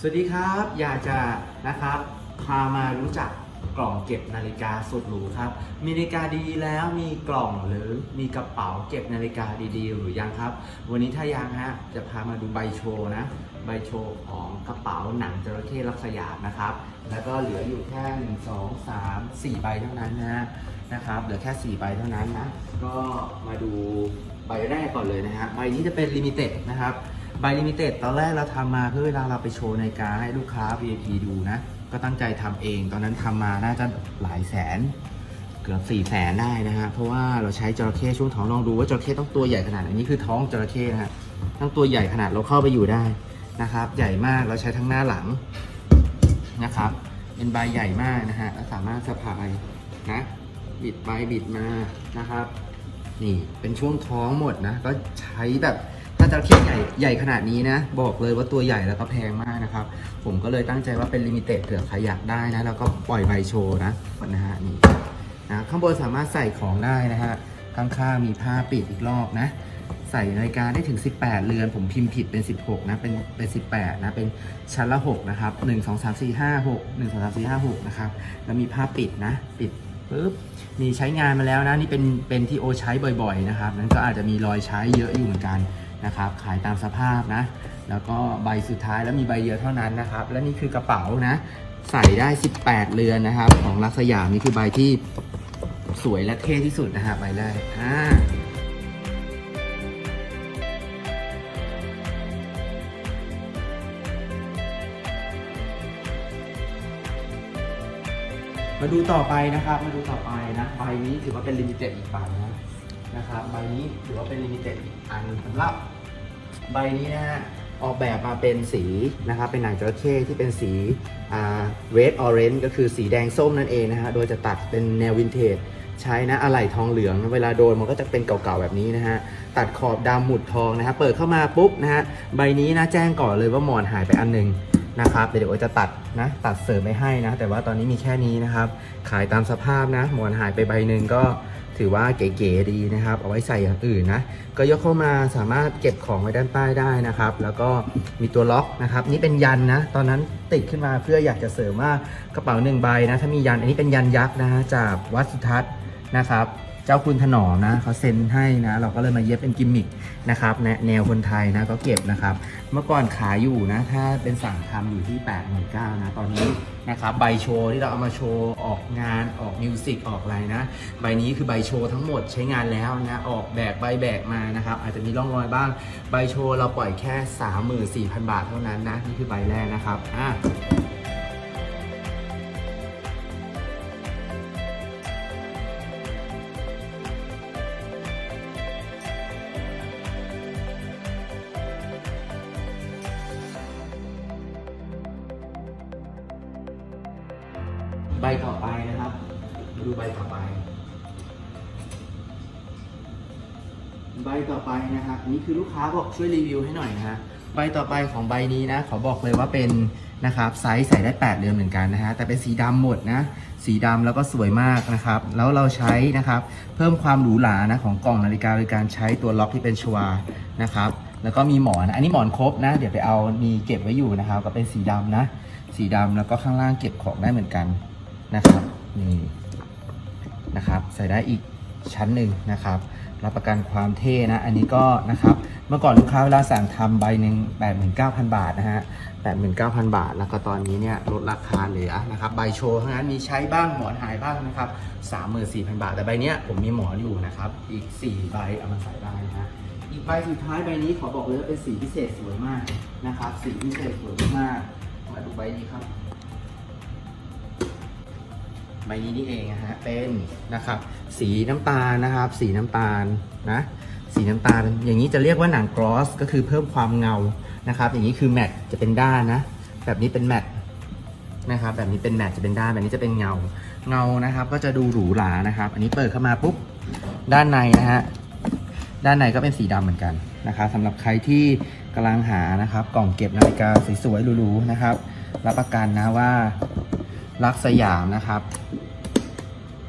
สวัสดีครับ อยากจะนะครับพามารู้จักกล่องเก็บนาฬิกาสุดหรูครับ มีนาฬิกาดีแล้วมีกล่องหรือมีกระเป๋าเก็บนาฬิกาดีๆ หรือยังครับ วันนี้ถ้ายังฮะจะพามาดูใบโชว์นะ ใบโชว์ของกระเป๋าหนังจระเข้ลักษยามนะครับ แล้วก็เหลืออยู่แค่หนึ่งสองสามสี่ใบเท่านั้นนะนะครับ เหลือแค่สี่ใบเท่านั้นนะ ก็มาดูใบแรกก่อนเลยนะฮะ ใบนี้จะเป็นลิมิเต็ดนะครับ ใบลิมิเต็ดตอนแรกเราทำมาเพื่อเวลาเราไปโชว์ในการให้ลูกค้า VIP ดูนะ ก็ตั้งใจทำเอง ตอนนั้นทำมาน่าจะหลายแสน เกือบ4ี่แสนได้นะฮะ เพราะว่าเราใช้จระเข้ช่วงท้องลองดูว่าจระเข้ต้องตัวใหญ่ขนาดไหนนี่คือท้องจระเข้นะฮะทั้งตัวใหญ่ขนาดเราเข้าไปอยู่ได้นะครับ ใหญ่มากเราใช้ทั้งหน้าหลังนะครับ เป็นใบใหญ่มากนะฮะแล้วสามารถสะพายนะบิดไปบิดมานะครับ นี่เป็นช่วงท้องหมดนะ ก็ใช้แบบาจระเข้ใหญ่ใหญ่ขนาดนี้นะ บอกเลยว่าตัวใหญ่แล้วก็แพงมากนะครับ ผมก็เลยตั้งใจว่าเป็นลิมิเต็ดเผื่อใครอยากได้นะ แล้วก็ปล่อยใบโชว์นะนะฮะนี่นะข้างบนสามารถใส่ของได้นะฮะข้างๆมีผ้าปิดอีกรอบนะ ใส่นาฬิกาได้ถึง 18 เรือน ผมพิมพ์ผิดเป็น 16 นะเป็นเป็น 18 นะ เป็นชั้นละ 6 นะครับ 1 2 3 4 5 6 1 2 3 4 5 6 นะครับ แล้วมีผ้าปิดนะ ปิดปุ๊บมีใช้งานมาแล้วนะ นี่เป็นเป็นที่โอใช้บ่อยๆนะครับนั้นก็อาจจะมีรอยใช้เยอะอยู่เหมือนกัน นะครับ ขายตามสภาพนะ แล้วก็ใบสุดท้ายแล้วมีใบเดียวเท่านั้นนะครับ และนี่คือกระเป๋านะ ใส่ได้ 18 เรือนนะครับ ของลักษยามนี่คือใบที่สวยและเท่ที่สุดนะฮะใบแรกอ่ามาดูต่อไปนะครับ มาดูต่อไปนะ ใบนี้ถือว่าเป็นลิมิเต็ดอีกใบนะ นะครับใบนี้ถือว่าเป็นลิมิเต็ดอันสำหรับใบนี้นะฮะออกแบบมาเป็นสีนะครับเป็นหนังจระเข้ที่เป็นสีอ่า red orange ก็คือสีแดงส้มนั่นเองนะฮะโดยจะตัดเป็นแนววินเทจใช้นะอะไหล่ทองเหลือง เวลาโดนมันก็จะเป็นเก่าๆแบบนี้นะฮะตัดขอบดำหมุดทองนะฮะเปิดเข้ามาปุ๊บนะฮะใบนี้นะแจ้งก่อนเลยว่าหมอนหายไปอันหนึ่งนะครับเดี๋ยวจะตัดนะตัดเสริมไม่ให้นะ แต่ว่าตอนนี้มีแค่นี้นะครับ ขายตามสภาพนะ หมอนหายไปใบหนึ่งก็ ถือว่าเก๋ๆดีนะครับ เอาไว้ใส่อย่างอื่นนะ ก็ยกเข้ามาสามารถเก็บของไว้ด้านใต้ได้นะครับ แล้วก็มีตัวล็อกนะครับ นี่เป็นยันนะ ตอนนั้นติดขึ้นมาเพื่ออยากจะเสริมว่ากระเป๋าหนึ่งใบนะ ถ้ามียัน อันนี้เป็นยันยักษ์นะฮะจากวัดสุทัศน์นะครับเจ้าคุณถนอมนะเขาเซ็นให้นะ เราก็เลยมาเย็บเป็นกิมมิคนะครับแนวคนไทยนะก็เก็บนะครับ เมื่อก่อนขายอยู่นะ ถ้าเป็นสั่งทำอยู่ที่8ปดหมื่นเนะ ตอนนี้ นะครับใบโชว์ที่เราเอามาโชว์ออกงานออกมิวสิกออกอะไรนะ ใบนี้คือใบโชว์ทั้งหมดใช้งานแล้วนะออกแบบใบแบกมานะครับอาจจะมีร่องรอยบ้าง ใบโชว์เราปล่อยแค่ 34,000 บาทเท่านั้นนะนี่คือใบแรกนะครับอะ ใบต่อไปนะครับมาดูใบต่อไป ใบต่อไปนะครับนี่คือลูกค้าบอกช่วยรีวิวให้หน่อยนะฮะใบต่อไปของใบนี้นะ ขอบอกเลยว่าเป็นนะครับไซส์ใส่ได้ 8 เดือนเหมือนกันนะฮะแต่เป็นสีดำหมดนะ สีดำแล้วก็สวยมากนะครับ แล้วเราใช้นะครับ เพิ่มความหรูหรานะของกล่องนาฬิกาโดยการใช้ตัวล็อกที่เป็นชวานะครับ แล้วก็มีหมอนอันนี้หมอนครบนะ เดี๋ยวไปเอามีเก็บไว้อยู่นะครับ ก็เป็นสีดำนะ สีดำแล้วก็ข้างล่างเก็บของได้เหมือนกัน นะครับนี่นะครับใส่ได้อีกชั้นหนึ่งนะครับ รับประกันความเท่นะ อันนี้ก็นะครับ เมื่อก่อนลูกค้าเวลาสั่งทำใบหนึ่ง89,000 บาทนะฮะ89,000 บาท แล้วก็ตอนนี้เนี่ยลดราคาเหลือนะครับ ใบโชว์เท่านั้นมีใช้บ้างหมอนหายบ้างนะครับ 34,000 บาท แต่ใบเนี้ยผมมีหมอนอยู่นะครับ อีก 4 ใบเอามาใส่ได้นะฮะอีกใบสุดท้ายใบนี้ขอบอกเลยว่าเป็นสีพิเศษสวยมากนะครับ สีพิเศษสวยมาก มาดูใบนี้ครับ ใบนี้นี่เองนะฮะเป็นนะครับ สีน้ำตาลนะครับ สีน้ำตาลนะสีน้ำตาลอย่างนี้จะเรียกว่าหนังกรอสก็คือเพิ่มความเงานะครับ อย่างนี้คือแมทจะเป็นด้านนะ แบบนี้เป็นแมทนะครับ แบบนี้เป็นแมทจะเป็นด้านแบบนี้จะเป็นเงาเงานะครับ ก็จะดูหรูหรานะครับ อันนี้เปิดเข้ามาปุ๊บด้านในนะฮะด้านในก็เป็นสีดำเหมือนกันนะครับสำหรับใครที่กำลังหานะครับ กล่องเก็บนาฬิกาสวยๆหรูๆนะครับ รับประกันนะว่า รักสยามนะครับ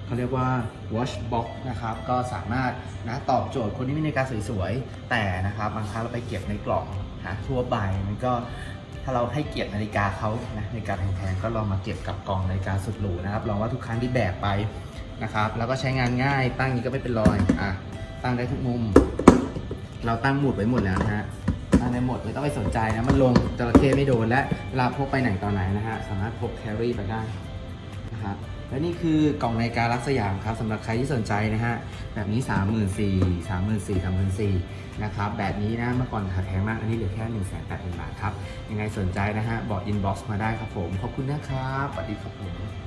เขาเรียกว่า watch box นะครับ ก็สามารถนะตอบโจทย์คนที่มีนาฬิกาสวยๆ แต่นะครับบางครั้งเราไปเก็บในกล่องหาทั่วไปมันก็ถ้าเราให้เกียรตินาฬิกาเขานะนาฬิกาแพงๆก็ลองมาเก็บกับกล่องนาฬิกาสุดหรูนะครับลองว่าทุกครั้งที่แบกไปนะครับ แล้วก็ใช้งานง่ายตั้งอย่างนี้ก็ไม่เป็นรอยอะตั้งได้ทุกมุม เราตั้งหมุดไว้หมดแล้วนะฮะ ตั้งได้หมดไม่ต้องไปสนใจนะ มันลงจระเข้ไม่โดนและเวลาพกไปไหนตอนไหนนะฮะ สามารถพกแครี่ไปได้นะฮะและนี่คือกล่องนาฬิการักสยามครับสำหรับใครที่สนใจนะฮะ แบบนี้ 3 4 0 0 0 3 4 0 0 0 3 4นะครับแบบนี้นะเมื่อก่อนขาแพงมากอันนี้เหลือแค่ 1 8 0 0 0 0 บาทครับ ยังไงสนใจนะฮะ บอกอินบ็อกซ์มาได้ครับผม ขอบคุณนะครับสวัสดีครับผม